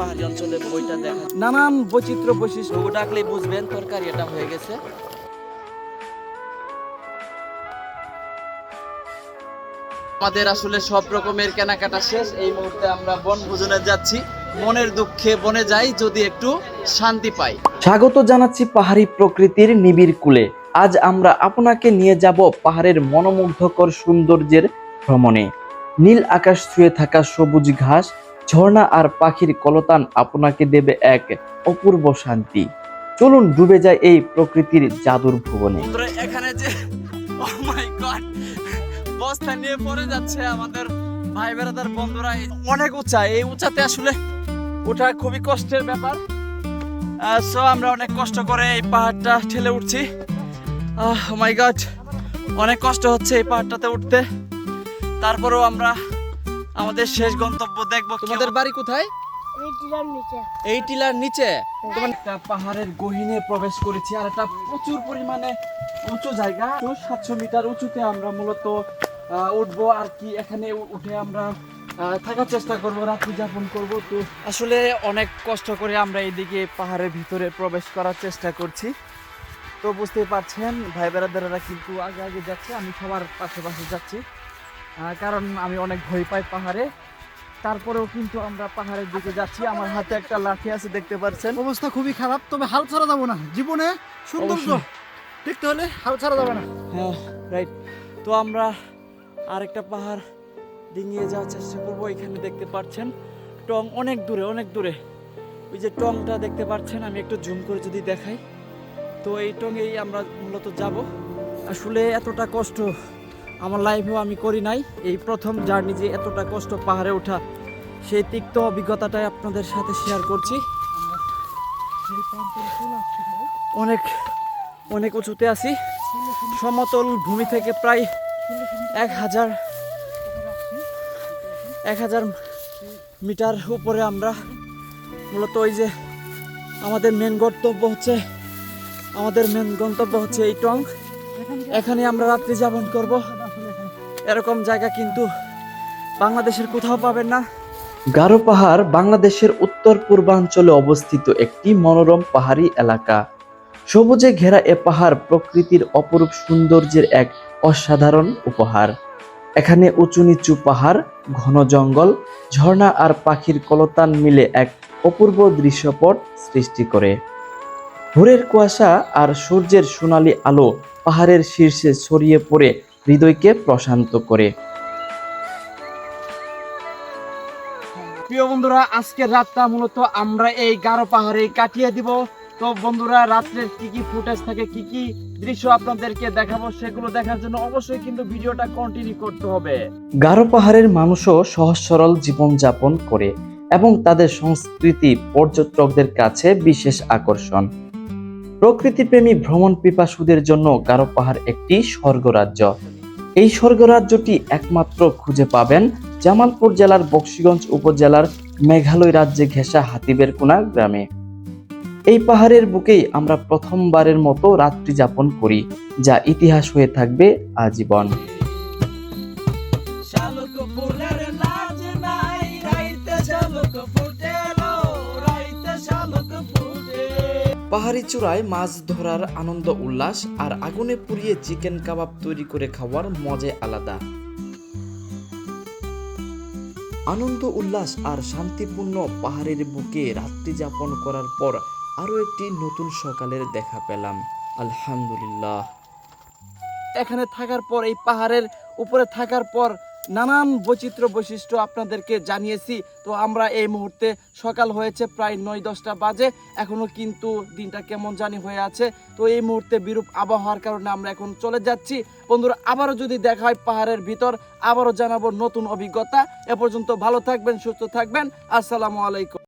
পাহাড়ি অঞ্চলে বইটা দেখা। নানান বৈচিত্র্য বৈশিষ্ট্য। ডাকলেই বুঝবেন তরকারি এটা হয়ে গেছে। আমাদের আসলে সব রকমের কেনাকাটা শেষ। এই মুহূর্তে আমরা বনভোজনে যাচ্ছি। মনের দুঃখে বনে যাই যদি একটু শান্তি পাই। স্বাগত জানাচ্ছি পাহাড়ি প্রকৃতির নিবিড় কুলে। আজ আমরা আপনাকে নিয়ে যাব পাহাড়ের মনোমুগ্ধকর সৌন্দর্যের ভ্রমণে। নীল আকাশ ছুঁয়ে থাকা সবুজ ঘাস ঝর্ণা আর পাখির কলতান আপনাকে দেবে এক অপূর্ব শান্তি। চলুন ডুবে যায় এই প্রকৃতির জাদুর ভুবনে। এখানে যে ও মাই গড বস্তা নিয়ে পড়ে যাচ্ছে আমাদের ভাই বেড়াদার বন্ধুরা। অনেক উঁচা, এই উঁচাতে আসলে ওঠা খুবই কষ্টের ব্যাপার। সো আমরা অনেক কষ্ট করে এই পাহাড়টা ঠেলে উঠছি। মাই গড অনেক কষ্ট হচ্ছে এই পাহাড়টাতে উঠতে। তারপরেও আমরা আমাদের শেষ গন্তব্য দেখব তোমাদের বাড়ি কোথায়? এই টিলার নিচে। তোমার একটা পাহাড়ের গহীনে প্রবেশ করেছি আর এটা প্রচুর পরিমাণে উঁচু জায়গা। সাতশো মিটার উঁচুতে আমরা মূলত উঠবো আর কি এখানে উঠে আমরা থাকার চেষ্টা করব রাত্রি যাপন করব। তো আসলে অনেক কষ্ট করে আমরা এইদিকে পাহাড়ের ভিতরে প্রবেশ করার চেষ্টা করছি। তো বুঝতেই পারছেন ভাই বেড়াদারেরা কিন্তু আগে আগে যাচ্ছে আমি সবার পাশে পাশে যাচ্ছি। কারণ আমি অনেক ভয় পাই পাহাড়ে। তারপরেও কিন্তু আমরা পাহাড়ের দিকে যাচ্ছি। আমার হাতে একটা লাঠি আছে দেখতে পাচ্ছেন। অবস্থা খুবই খারাপ তবে হাল ছাড়া যাব না। জীবনে সৌন্দর্য অবশ্যই। দেখতে হলে হাল ছাড়া যাবে না। হ্যাঁ রাইট তো আমরা আরেকটা পাহাড় ডিঙিয়ে যাওয়ার চেষ্টা করব। এখানে দেখতে পাচ্ছেন টং অনেক দূরে অনেক দূরে। ওই যে টংটা দেখতে পাচ্ছেন আমি একটু জুম করে যদি দেখাই। তো এই টঙেই আমরা মূলত যাব। আসলে এতটা কষ্ট আমার লাইফেও আমি করি নাই। এই প্রথম জার্নি যে এতটা কষ্ট পাহাড়ে ওঠা, সেই তিক্ত অভিজ্ঞতাটাই আপনাদের সাথে শেয়ার করছি। অনেক অনেক উঁচুতে আছি। সমতল ভূমি থেকে প্রায় এক হাজার এক হাজার মিটার উপরে আমরা। মূলত ওই যে আমাদের মেন গন্তব্য হচ্ছে, আমাদের মেন গন্তব্য হচ্ছে এই টং। এখানে আমরা রাত্রি যাপন করব। এরকম জায়গা কিন্তু বাংলাদেশের কোথাও পাবেন না। গারো পাহাড় বাংলাদেশের উত্তর পূর্বাঞ্চলে অবস্থিত একটি মনোরম পাহাড়ি এলাকা। সবুজে ঘেরা এ পাহাড় প্রকৃতির অপরূপ সৌন্দর্যের এক অসাধারণ উপহার। এখানে উঁচু নিচু পাহাড়, ঘন জঙ্গল, ঝর্ণা আর পাখির কলতান মিলে এক অপূর্ব দৃশ্যপট সৃষ্টি করে। ভোরের কুয়াশা আর সূর্যের সোনালী আলো পাহাড়ের শীর্ষে ছড়িয়ে পড়ে হৃদয়কে প্রশান্ত করে। প্রিয় বন্ধুরা আজকের রাতটা মূলত আমরা এই গারো পাহাড়ে কাটিয়ে দিব। তো বন্ধুরা রাত্রের কি কি ফুটেজ থাকে কি কি দৃশ্য আপনাদেরকে দেখাবো সেগুলো দেখার জন্য অবশ্যই কিন্তু ভিডিওটা কন্টিনিউ করতে হবে। গারো পাহাড়ের মানুষও সহজ সরল জীবনযাপন করে এবং তাদের সংস্কৃতি পর্যটকদের কাছে বিশেষ আকর্ষণ। প্রকৃতিপ্রেমী ভ্রমণ পিপাসুদের জন্য গারো পাহাড় একটি স্বর্গরাজ্য। এই স্বর্গরাজ্যটি একমাত্র খুঁজে পাবেন জামালপুর জেলার বক্সিগঞ্জ উপজেলার মেঘালয় রাজ্যে ঘেঁষা হাতিবেরকুনা গ্রামে। এই পাহাড়ের বুকেই আমরা প্রথমবারের মতো রাত্রি যাপন করি, যা ইতিহাস হয়ে থাকবে আজীবন। পাহাড়ি চূড়ায় মাছ ধরার আনন্দ, উল্লাস আর আগুনে পুড়িয়ে চিকেন কাবাব তৈরি করে খাওয়ার মজা আলাদা। আনন্দ, উল্লাস আর শান্তিপূর্ণ পাহাড়ের বুকে রাত্রি যাপন করার পর আরও একটি নতুন সকালের দেখা পেলাম। আলহামদুলিল্লাহ। এখানে থাকার পর, এই পাহাড়ের উপরে থাকার পর নানান বৈচিত্র্য বৈশিষ্ট্য আপনাদেরকে জানিয়েছি। তো আমরা এই মুহূর্তে সকাল হয়েছে প্রায় নয় দশটা বাজে। এখনও কিন্তু দিনটা কেমন জানি হয়ে আছে। তো এই মুহূর্তে বিরূপ আবহাওয়ার কারণে আমরা এখন চলে যাচ্ছি। বন্ধুরা, আবারও যদি দেখা হয় পাহাড়ের ভিতর, আবারও জানাব নতুন অভিজ্ঞতা। এ পর্যন্ত ভালো থাকবেন, সুস্থ থাকবেন। আসসালামু আলাইকুম।